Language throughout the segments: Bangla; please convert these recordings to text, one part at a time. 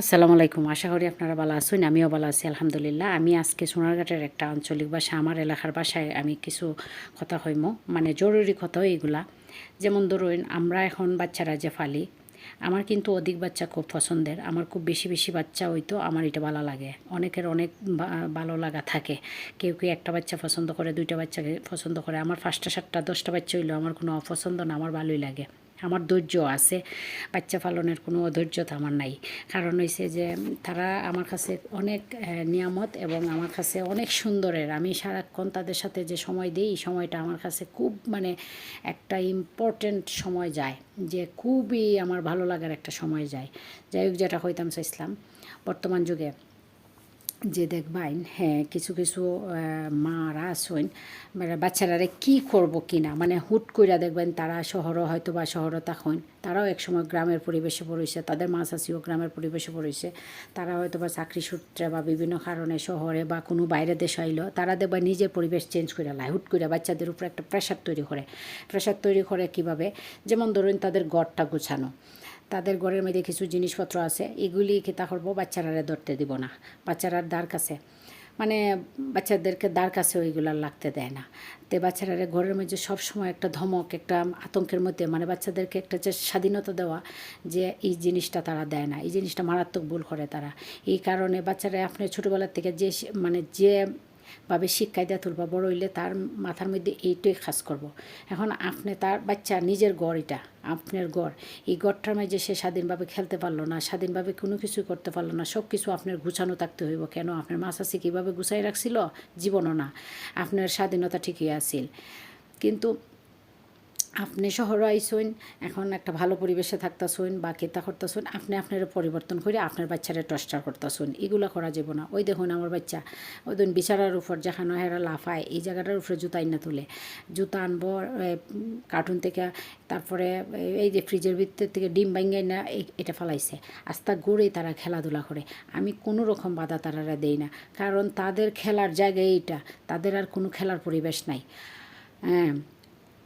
আসসালামু আলাইকুম। আশা করি আপনারা ভালো আছেন, আমিও ভালো আছি, আলহামদুলিল্লাহ। আমি আজকে সোনারঘাটের একটা আঞ্চলিক ভাষা, আমার এলাকার ভাষায় আমি কিছু কথা হইম মানে জরুরি কথা এইগুলা। যেমন ধরুন, আমরা এখন বাচ্চারা যে ফালি, আমার কিন্তু অধিক বাচ্চা খুব পছন্দের। আমার খুব বেশি বেশি বাচ্চা হইতো, আমার এটা ভালো লাগে। অনেকের অনেক ভালো লাগা থাকে। কেউ কেউ একটা বাচ্চা পছন্দ করে, দুইটা বাচ্চাকে পছন্দ করে। আমার পাঁচটা, সাতটা, দশটা বাচ্চা হইল আমার কোনো অপছন্দ না, আমার ভালোই লাগে। আমার ধৈর্য আছে। বাচ্চা পালনের কোনো অধৈর্যতা আমার নাই। কারণ হয়েছে যে তারা আমার কাছে অনেক নিয়ামত এবং আমার কাছে অনেক সুন্দরের। আমি সারাক্ষণ তাদের সাথে যে সময় দিই সময়টা আমার কাছে খুব মানে একটা ইম্পর্ট্যান্ট সময় যায়। যে খুবই আমার ভালো লাগার একটা সময় যায়। যাই হোক, যেটা হইতাম চাইছিলাম। বর্তমান যুগে যে দেখবাইন হ্যাঁ কিছু কিছু মারা আসইন মানে বাচ্চারারে কি করব কি না? মানে হুট কইরা দেখবেন তারা শহরও হয়তো বা শহরও তখন তারাও একসময় গ্রামের পরিবেশে পড়েছে, তাদের মা চাষিও গ্রামের পরিবেশে পড়েছে, তারা হয়তো বা চাকরি সূত্রে বা বিভিন্ন কারণে শহরে বা কোনো বাইরে দেশে আইলো, তারা দেখবা নিজের পরিবেশ চেঞ্জ করে লাই হুট করে বাচ্চাদের উপর একটা প্রেশার তৈরি করে। প্রেশার তৈরি করে কীভাবে? যেমন ধরুন তাদের গড়টা গুছানো। তাদের ঘরের মধ্যে কিছু জিনিসপত্র আছে, এগুলি তা করব বাচ্চারা ধরতে দিব না। বাচ্চারা দ্বার কাছে মানে বাচ্চাদেরকে দ্বার কাছে ওইগুলো লাগতে দেয় না। তো বাচ্চারা ঘরের মধ্যে সবসময় একটা ধমক, একটা আতঙ্কের মধ্যে মানে বাচ্চাদেরকে একটা যে স্বাধীনতা দেওয়া যে এই জিনিসটা তারা দেয় না, এই জিনিসটা মারাত্মক ভুল করে তারা। এই কারণে বাচ্চারা আপনার ছোটোবেলার থেকে যে মানে যে ভাবে শিক্ষায় দেয়া তুলবা, বড় হইলে তার মাথার মধ্যে এইটাই খাস করব। এখন আপনি তার বাচ্চা, নিজের গড় এটা, আপনার গড়। এই গড়টার মাঝে সে স্বাধীনভাবে খেলতে পারল না, স্বাধীনভাবে কোনো কিছু করতে পারল না সব কিছু আপনার গুছানো থাকতে হইব। কেন? আপনার মাসাসি কীভাবে গুছাই রাখছিল? জীবনও না। আপনার স্বাধীনতা ঠিকই আছিল। কিন্তু আপনি শহর আইসইন, এখন একটা ভালো পরিবেশে থাকতেছইন বা কেতা করতেছইন আপনি আপনার পরিবর্তন করে আপনার বাচ্চারে টর্চার করতেছইন এগুলো করা যাব না। ওই দেখুন আমার বাচ্চা, ওই দিন বিছানার উপর যেখানে হেরা লাফায়, এই জায়গাটার উপরে জুতা আইনা তুলে। জুতা আনব কার্টুন থেকে, তারপরে এই যে ফ্রিজের ভিতর থেকে ডিম ভাঙ্গাই না এটা ফেলাইছে। আস্তা গড়েই তারা খেলাধুলা করে। আমি কোনো রকম বাধা তারারা দেই না। কারণ তাদের খেলার জায়গা এইটা, তাদের আর কোনো খেলার পরিবেশ নাই। হ্যাঁ।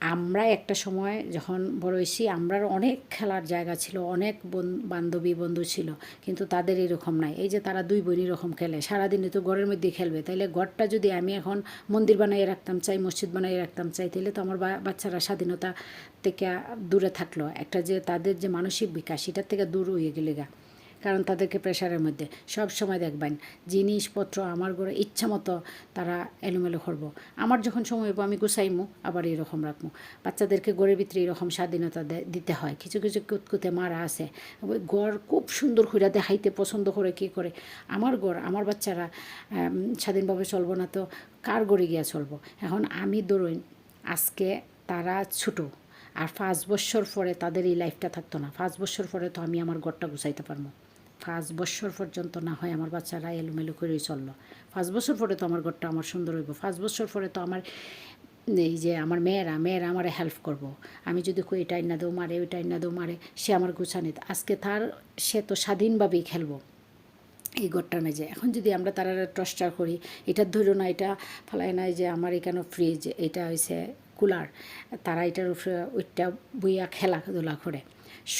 আমরা একটা সময় যখন বড় হয়েছি, আমরার অনেক খেলার জায়গা ছিল, অনেক বন- বান্ধবী বন্ধু ছিল, কিন্তু তাদের এরকম নাই। এই যে তারা দুই বোন এরকম খেলে সারাদিনে তো ঘরের মধ্যে খেলবে। তাইলে ঘরটা যদি আমি এখন মন্দির বানাইয়ে রাখতাম চাই, মসজিদ বানাইয়ে রাখতাম চাই তাহলে তো আমার বাচ্চারা স্বাধীনতা থেকে দূরে থাকল। একটা যে তাদের যে মানসিক বিকাশ, সেটার থেকে দূর হয়ে গেলে গা। কারণ তাদেরকে প্রেশারের মধ্যে। সব সময় দেখবেন, জিনিসপত্র আমার ঘরে ইচ্ছা মতো তারা এলোমেলো করব। আমার যখন সময় আমি গুছাইমু, আবার এরকম রাখব। বাচ্চাদেরকে গড়ের ভিতরে এরকম স্বাধীনতা দিতে হয়। কিছু কিছু কুতকুতে মারা আছে। গড় খুব সুন্দর করে দেখাইতে পছন্দ করে কি করে? আমার গড় আমার বাচ্চারা স্বাধীনভাবে চলবো না তো কার গড়ে গিয়া চলবো? এখন আমি ধরুন, আজকে তারা ছোটো, আর পাঁচ বছর পরে তাদের এই লাইফটা থাকতো না। পাঁচ বছর পরে তো আমি আমার ঘরটা গুছাইতে পারব। পাঁচ বছর পর্যন্ত না হয় আমার বাচ্চারা এলোমেলো করেই চলল। পাঁচ বছর পরে তো আমার ঘরটা আমার সুন্দর হইব। পাঁচ বছর পরে তো আমার এই যে আমার মেয়েরা মেয়েরা আমার হেল্প করব। আমি যদি কই এটা না দেও মারে, ওইটা না দেও মারে সে আমার গুছানিত আজকে তার, সে তো স্বাধীনভাবেই খেলব। এই ঘরটা ঘরটার মেঝে। এখন যদি আমরা তারা টর্চার করি, এটা ধরো না, এটা ফেলায় নাই যে আমার এখানে ফ্রিজ এটা হয়েছে কুলার, তারা এটার উপরে ওইটা বইয়া খেলাধুলা করে।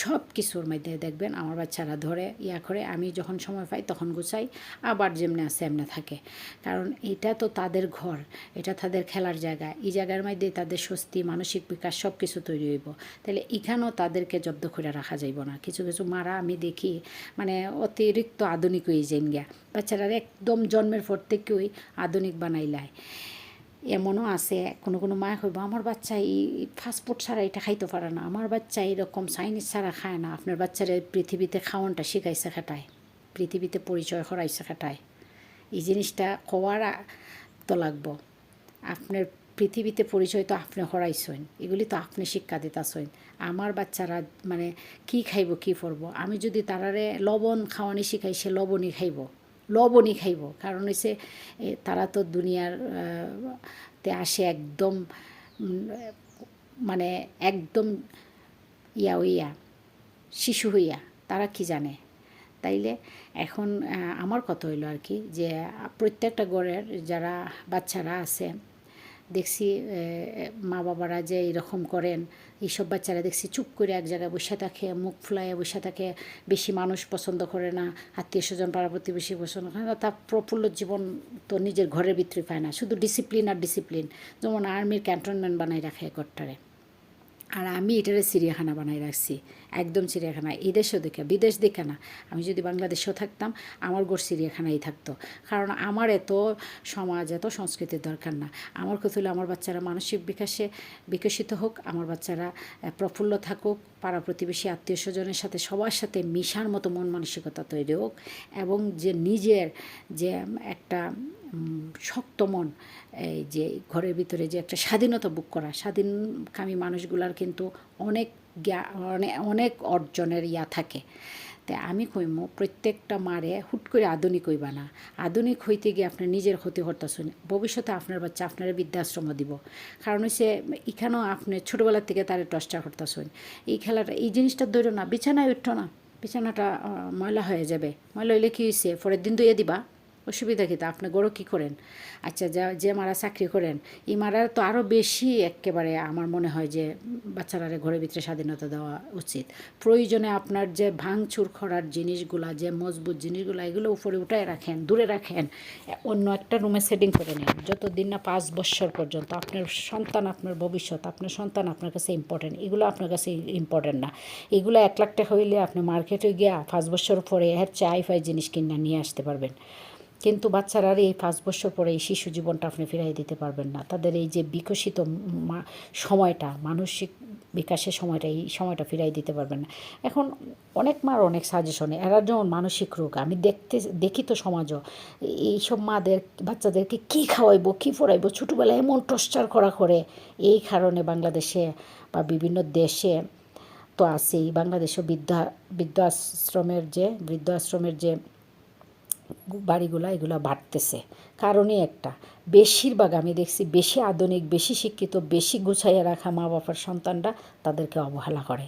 সব কিছুর মধ্যে দেখবেন আমার বাচ্চারা ধরে ইয়া করে, আমি যখন সময় পাই তখন গুছাই, আবার যেমনি আছে এমনি থাকে। কারণ এটা তো তাদের ঘর, এটা তাদের খেলার জায়গা, এই জায়গার মধ্যে তাদের স্বস্তি, মানসিক বিকাশ, সব কিছু তৈরি হইব। তাহলে এখানেও তাদেরকে জব্দ করে রাখা যাইব না। কিছু কিছু মারা আমি দেখি মানে অতিরিক্ত আধুনিক হয়ে যাইন গিয়া। বাচ্চারা একদম জন্মের পর থেকেই আধুনিক বানাইলায়। এমনও আছে, কোনো কোনো মা কইব আমার বাচ্চা এই ফাস্টফুড ছাড়া এটা খাইতে পারে না, আমার বাচ্চা এরকম চাইনিজ ছাড়া খায় না, আপনার বাচ্চারা পৃথিবীতে খাওয়ানটা শিখাইছে খাটায়, পৃথিবীতে পরিচয় করাইছে খাটায়। এই জিনিসটা হওয়ার তো লাগবো। আপনার পৃথিবীতে পরিচয় তো আপনি হরাইছেন এগুলি তো আপনি শিক্ষা দিতেছেন। আমার বাচ্চারা মানে কি খাইব, কি করব আমি যদি তারারে লবণ খাওয়ানি শিখাই, সে লবণই খাইব। লবণই খাইব। কারণ হচ্ছে তারা তো দুনিয়ার তে আসে একদম মানে একদম ইয়া হইয়া, শিশু হইয়া, তারা কি জানে? তাইলে এখন আমার কথা হইল আর কি যে, প্রত্যেকটা ঘরের যারা বাচ্চারা আছে দেখছি মা বাবারা যে এরকম করেন, এইসব বাচ্চারা দেখছি চুপ করে এক জায়গায় বসে থাকে, মুখ ফুলাইয়ে বসে থাকে, বেশি মানুষ পছন্দ করে না, আত্মীয় স্বজন, পাড়া প্রতিবেশী পছন্দ করে না তার প্রফুল্ল জীবন তো নিজের ঘরের ভিতরে পায় না, শুধু ডিসিপ্লিন আর ডিসিপ্লিন যেমন আর্মির ক্যান্টনমেন্ট বানাই রাখে একটারে আর আমি এটারে চিড়িয়াখানা বানাই রাখছি, একদম চিড়িয়াখানা, এই দেশেও দেখে, বিদেশ দেখে না। আমি যদি বাংলাদেশেও থাকতাম, আমার গোর চিড়িয়াখানাই থাকতো। কারণ আমার এত সমাজ, এত সংস্কৃতির দরকার না। আমার কথা হলো আমার বাচ্চারা মানসিক বিকাশে বিকশিত হোক, আমার বাচ্চারা প্রফুল্ল থাকুক, পাড়া প্রতিবেশী, আত্মীয় স্বজনের সাথে, সবার সাথে মিশার মতো মন মানসিকতা তৈরি হোক, এবং যে নিজের যে, একটা শক্ত মন, এই যে ঘরের ভিতরে যে একটা স্বাধীনতা বুক করা, স্বাধীনকামী মানুষগুলার কিন্তু অনেক অনেক অর্জনের ইয়া থাকে। তাই আমি কইম, প্রত্যেকটা মারে হুট করে আধুনিক হইবা না। আধুনিক হইতে গিয়ে আপনার নিজের ক্ষতি করতেছেন ভবিষ্যতে আপনার বাচ্চা আপনার বৃদ্ধাশ্রম দিব। কারণ হচ্ছে এখানেও আপনি ছোটোবেলার থেকে তারে টর্চার করতেছেন। এই খেলাটা এই জিনিসটা ধরো না, বিছানায় উঠো না। বিছানাটা ময়লা হয়ে যাবে। ময়লা হইলে কী হয়েছে পরের দিন ধুয়ে দিবা। অসুবিধা কি তা? আপনি গরো কী করেন? আচ্ছা যা, যে মারা চাকরি করেন, এই মারার তো আরও বেশি একেবারে আমার মনে হয় যে বাচ্চারারে ঘরের ভিতরে স্বাধীনতা দেওয়া উচিত। প্রয়োজনে আপনার যে ভাঙচুর করার জিনিসগুলা, যে মজবুত জিনিসগুলো, এগুলো উপরে উঠায় রাখেন, দূরে রাখেন অন্য একটা রুমে সেটিং করে নেন। যতদিন না পাঁচ বছর পর্যন্ত আপনার সন্তান আপনার ভবিষ্যৎ, আপনার সন্তান আপনার কাছে ইম্পর্টেন্ট এগুলো আপনার কাছে ইম্পর্টেন্ট না। এগুলো এক লাখ টাকা হইলে আপনি মার্কেটে গিয়া পাঁচ বছর পরে এর চাই ফাই জিনিস কিনে নিয়ে আসতে পারবেন। কিন্তু বাচ্চারা আর এই পাঁচ বছর পরে এই শিশু জীবনটা আপনি ফিরাই দিতে পারবেন না। তাদের এই যে বিকশিত সময়টা, মানসিক বিকাশের সময়টা, এই সময়টা ফিরাই দিতে পারবেন না। এখন অনেক মার অনেক সাজেশনে এরা যেমন মানসিক রোগ, আমি দেখতে, দেখি তো সমাজও, এইসব মাদের, বাচ্চাদেরকে কী খাওয়াইবো, কী পড়াইবো, ছোটোবেলায় এমন টর্চার করা করে, এই কারণে বাংলাদেশে বা বিভিন্ন দেশে তো আছেই, বাংলাদেশও বৃদ্ধা, বৃদ্ধাশ্রমের যে বৃদ্ধাশ্রমের যে বাড়িগুলো এগুলো বাড়তেছে। কারণই একটা। বেশিরভাগ আমি দেখছি বেশি আধুনিক, বেশি শিক্ষিত, বেশি গুছাইয়া রাখা মা বাবার সন্তানরা তাদেরকে অবহেলা করে।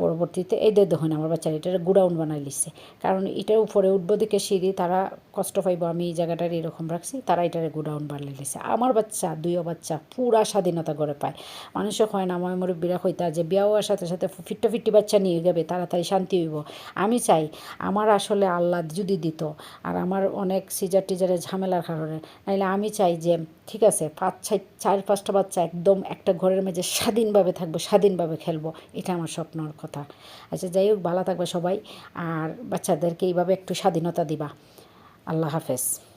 পরবর্তীতে এদের দেখুন আমার বাচ্চারা এটার গুডাউন বানাই লিছে। কারণ এটার উপরে উঠবো দিকে সিঁড়ি, তারা কষ্ট পাইব, আমি এই জায়গাটার এরকম রাখছি, তারা এটারে গুডাউন বানিয়ে লিছে। আমার বাচ্চা, দুইও বাচ্চা, পুরা স্বাধীনতা করে পায়। মানুষও হয় না, আমার মুরব্বীরা হইতা যে বিয়া হওয়ার সাথে সাথে ফিট্টা ফিট্টি বাচ্চা নিয়ে যাবে তাড়াতাড়ি শান্তি হইব। আমি চাই, আমার আসলে আল্লাহ যদি দিত, আর আমার অনেক সিজার টিজারের ঝামেলার কারণে, নাইলে আমি চাই যে, ঠিক আছে, পাঁচ ছয় চার পাঁচটা বাচ্চা একদম একটা ঘরের মাঝে স্বাধীনভাবে থাকব, স্বাধীনভাবে খেলব, এটা আমার স্বপ্নর কথা। আচ্ছা যাই হোক ভালো থাকবে সবাই। আর বাচ্চাদেরকে এইভাবে একটু স্বাধীনতা দিবা। আল্লাহ হাফেজ।